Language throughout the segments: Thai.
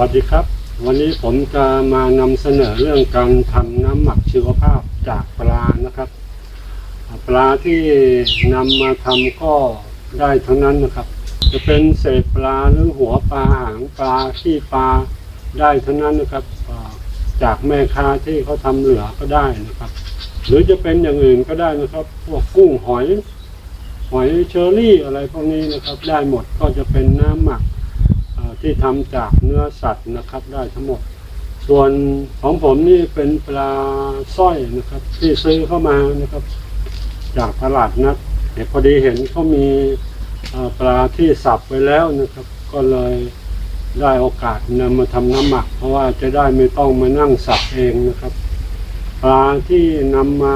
วัสดีครับ วันนี้ผมจะมานำเสนอเรื่องการทำน้ำหมักชีวภาพจากปลานะครับ ปลาที่นำมาทำก็ได้ทั้งนั้นนะครับ จะเป็นเศษปลาหรือหัวปลาหางปลาขี้ปลาได้ทั้งนั้นนะครับจากแม่ค้าที่เขาทำเหลือก็ได้นะครับ หรือจะเป็นอย่างอื่นก็ได้นะครับ พวกกุ้งหอย หอยเชอรี่อะไรพวกนี้นะครับ ได้หมดก็จะเป็นน้ำหมัก ที่ทำจากเนื้อสัตว์นะครับ ได้ทั้งหมด ส่วนของผมนี่เป็นปลาสร้อยนะครับ ที่ซื้อเข้ามานะครับ จากตลาดนัดเห็นพอดีเห็นเขามีปลาที่สับไปแล้วนะครับ ก็เลยได้โอกาสนำมาทำน้ำหมัก เพราะว่าจะได้ไม่ต้องมานั่งสับเองนะครับ ปลาที่นำมา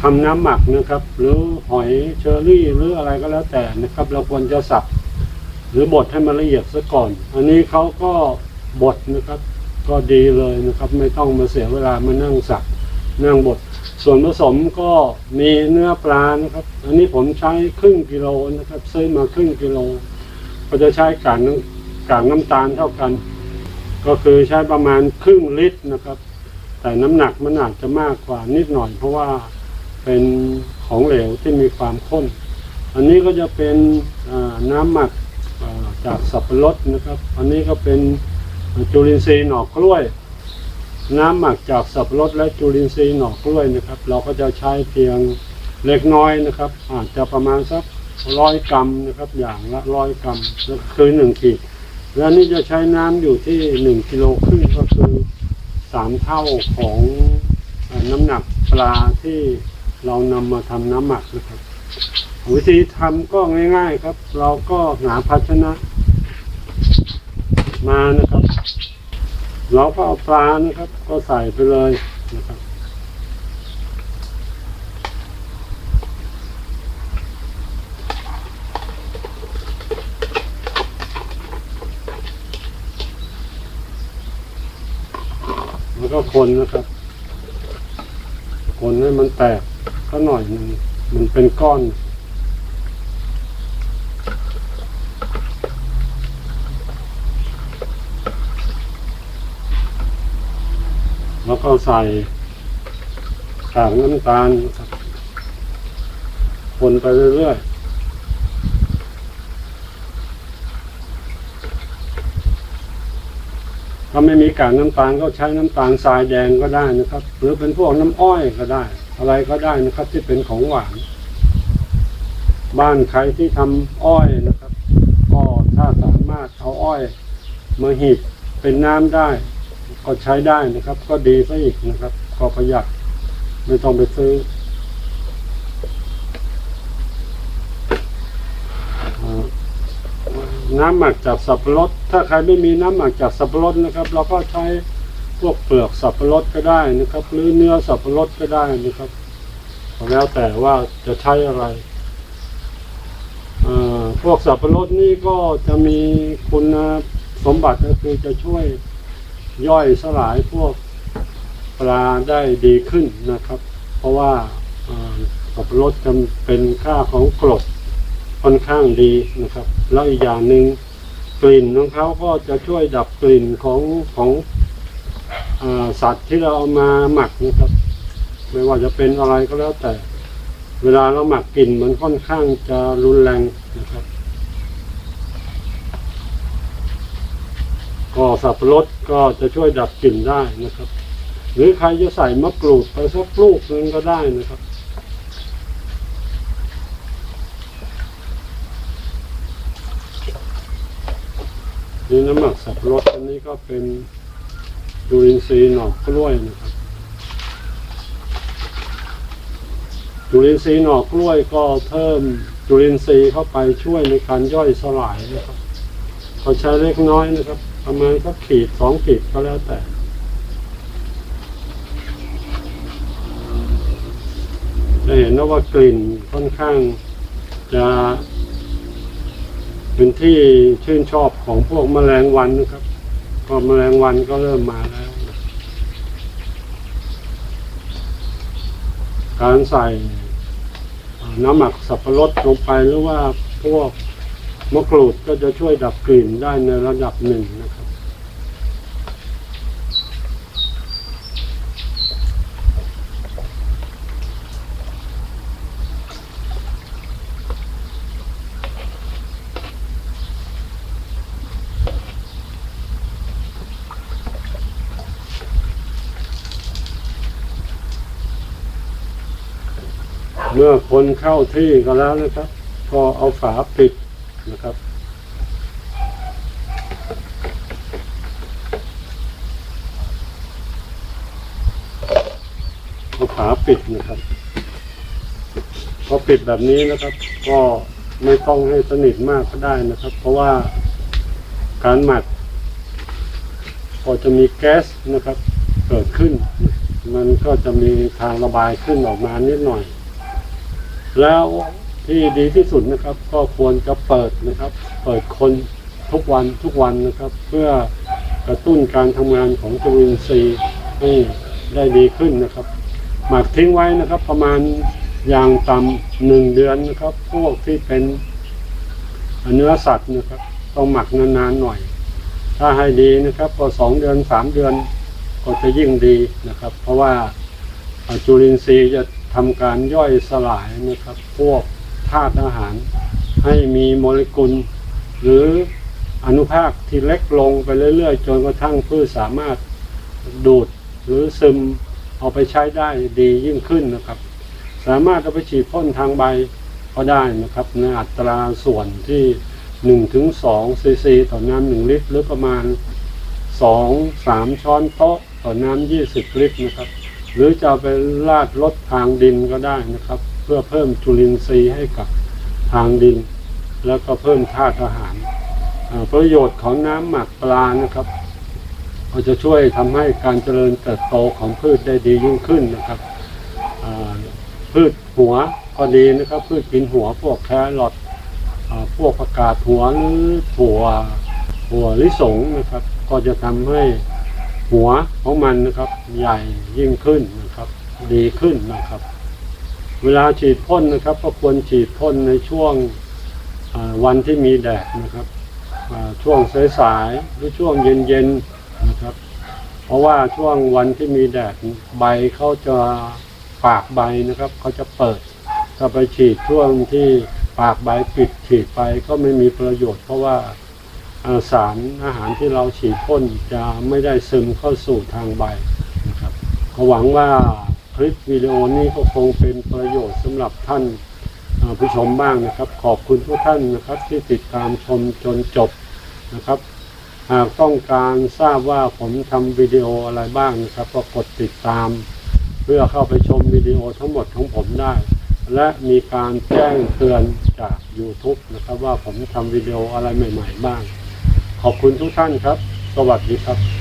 ทำน้ำหมักนะครับ หรือหอยเชอรี่หรืออะไรก็แล้วแต่นะครับ เราควรจะสับ หรือบดให้มันละเอียดซะก่อน อันนี้เขาก็บดนะครับ ก็ดีเลยนะครับ ไม่ต้องมาเสียเวลามานั่งสับนั่งบด ส่วนผสมก็มีเนื้อปลานะครับ อันนี้ผมใช้ครึ่งกิโลนะครับซื้อมาครึ่งกิโล ก็จะใช้กากน้ำกากน้ำตาลเท่ากัน ก็คือใช้ประมาณครึ่งลิตรนะครับ แต่น้ำหนักมันอาจจะมากกว่านิดหน่อย เพราะว่าเป็นของเหลวที่มีความข้น อันนี้ก็จะเป็นน้ำหมัก จากสับปะรดนะครับ อันนี้ก็เป็นจุลินทรีย์หน่อกล้วย น้ำหมักจากสับปะรดและจุลินทรีย์หน่อกล้วยนะครับ เราก็จะใช้เพียงเล็กน้อยนะครับ อาจจะประมาณสักร้อยกรัมนะครับ อย่างละร้อยกรัมคือหนึ่งขีดและอันนี้จะใช้น้ำอยู่ที่หนึ่งกิโลครึ่งก็คือสามเท่าของน้ำหนักปลาที่เรานำมาทำน้ำหมักนะครับ วิธีทำก็ง่าย ๆครับ เราก็หาภาชนะ มานะครับเราก็เอาปลานะครับ ก็ใส่ไปเลยนะครับแล้วก็คนนะครับ คนให้มันแตกก็หน่อยหนึงมันเป็นก้อน แล้ว ก็ใส่กากน้ำตาลครับคนไปเรื่อยๆถ้าไม่มีกากน้ำตาลก็ใช้น้ำตาลทรายแดงก็ได้นะครับ หรือเป็นพวกน้ำอ้อยก็ได้ อะไรก็ได้นะครับที่เป็นของหวาน บ้านใครที่ทำอ้อยนะครับ ก็ถ้าสามารถเอาอ้อยมาหีบเป็นน้ำได้ ก็ใช้ได้นะครับ ก็ดีซะอีกนะครับก็ประหยัดไม่ต้องไปซื้อน้ำหมักจากสับปะรด ถ้าใครไม่มีน้ำหมักจากสับปะรดนะครับ เราก็ใช้พวกเปลือกสับปะรดก็ได้นะครับ หรือเนื้อสับปะรดก็ได้นะครับ แล้วแต่ว่าจะใช้อะไรพวกสับปะรดนี่ก็จะมีคุณสมบัติก็คือจะช่วย ย่อยสลายพวกปลาได้ดีขึ้นนะครับ เพราะว่าเอ่อสับรดจะเป็นค่าของกรดค่อนข้างดีนะครับ แล้วอีกอย่างหนึ่งกลิ่นของเขาก็จะช่วยดับกลิ่นของของอสัตว์ที่เราเอามาหมักนะครับ ไม่ว่าจะเป็นอะไรก็แล้วแต่ เวลาเราหมักกลิ่นมันค่อนข้างจะรุนแรงนะครับ ก็สับปะรดก็จะช่วยดับกลิ่นได้นะครับ หรือใครจะใส่มะกรูดไปสักลูกนึงก็ได้นะครับนี่น้ำหมักสับปะรดอันนี้ก็เป็นจุลินทรีย์หน่อกล้วยนะครับจุลินทรีย์หน่อกล้วยก็เพิ่มจุลินทรีย์เข้าไปช่วยในการย่อยสลายนะครับ เขาใช้เล็กน้อยนะครับ ประมาณสักขีดสองขีดก็แล้วแต่จะเห็นนะว่ากลิ่นค่อนข้างจะเป็นที่ชื่นชอบของพวกแมลงวันนะครับ ก็แมลงวันก็เริ่มมาแล้ว การใส่น้ำหมักสับปะรดลงไปหรือว่าพวก มะกรูดก็จะช่วยดับกลิ่นได้ในระดับหนึ่งนะครับ เมื่อคนเข้าที่ก็แล้วนะครับ พอเอาฝาปิด นะครับ เอาฝาปิดนะครับพอปิดแบบนี้นะครับ ก็ไม่ต้องให้สนิทมากก็ได้นะครับ เพราะว่าการหมักพอจะมีแก๊สนะครับ เกิดขึ้น มันก็จะมีทางระบายขึ้นออกมานิดหน่อย แล้ว ที่ดีที่สุดนะครับ ก็ควรจะเปิดนะครับ เปิดคนทุกวันทุกวันนะครับ เพื่อกระตุ้นการทำงานของจุลินทรีย์ให้ได้ดีขึ้นนะครับ หมักทิ้งไว้นะครับ ประมาณอย่างต่ำหนึ่งเดือนนะครับ พวกที่เป็นเนื้อสัตว์นะครับ ต้องหมักนานๆหน่อย ถ้าให้ดีนะครับก็สองเดือนสามเดือนก็จะยิ่งดีนะครับ เพราะว่าอ่าจุลินทรีย์จะทำการย่อยสลายนะครับ พวก ธาตุอาหาร ให้มีโมเลกุล หรืออนุภาคที่เล็กลงไปเรื่อยๆ จนกระทั่งพืชสามารถดูดหรือซึมเอาไปใช้ได้ดียิ่งขึ้นนะครับ สามารถเอาไปฉีดพ่นทางใบก็ได้นะครับ ในอัตราส่วนที่1ถึง2ซีซีต่อน้ำ1ลิตร หรือประมาณ 2 3 ช้อนโต๊ะต่อน้ำ20 ลิตรนะครับ หรือจะไปราดลดทางดินก็ได้นะครับ พื่อเพิ่มจุลินทรีย์ให้กับทางดิน แล้วก็เพิ่มธาตุอาหาร ประโยชน์ของน้ำหมักปลานะครับก็จะช่วยทำให้การเจริญเติบโตของพืชได้ดียิ่งขึ้นนะครับพืชหัวก็ดีนะครับ พืชกินหัวพวกแครอทพวกผักกาดหัวหรือถั่วหัวลิสงนะครับ ก็จะทำให้หัวของมันนะครับ ใหญ่ยิ่งขึ้นนะครับ ดีขึ้นนะครับ เวลาฉีดพ่นนะครับ ก็ควรฉีดพ่นในช่วงวันที่มีแดดนะครับช่วงสายๆหรือช่วงเย็นๆนะครับ เพราะว่าช่วงวันที่มีแดดใบเขาจะปากใบนะครับเขาจะเปิดถ้าไปฉีดช่วงที่ปากใบปิดฉีดไปก็ไม่มีประโยชน์ เพราะว่าอ่าสารอาหารที่เราฉีดพ่นจะไม่ได้ซึมเข้าสู่ทางใบนะครับก็หวังว่า คลิปวิดีโอนี้ก็คงเป็นประโยชน์สำหรับท่านผู้ชมบ้างนะครับ ขอบคุณทุกท่านนะครับที่ติดตามชมจนจบนะครับ หากต้องการทราบว่าผมทำวิดีโออะไรบ้างนะครับ ก็กดติดตาม เพื่อเข้าไปชมวิดีโอทั้งหมดของผมได้ และมีการแจ้งเตือนจาก YouTube นะครับ ว่าผมทำวิดีโออะไรใหม่ ๆ บ้าง ขอบคุณทุกท่านครับ สวัสดีครับ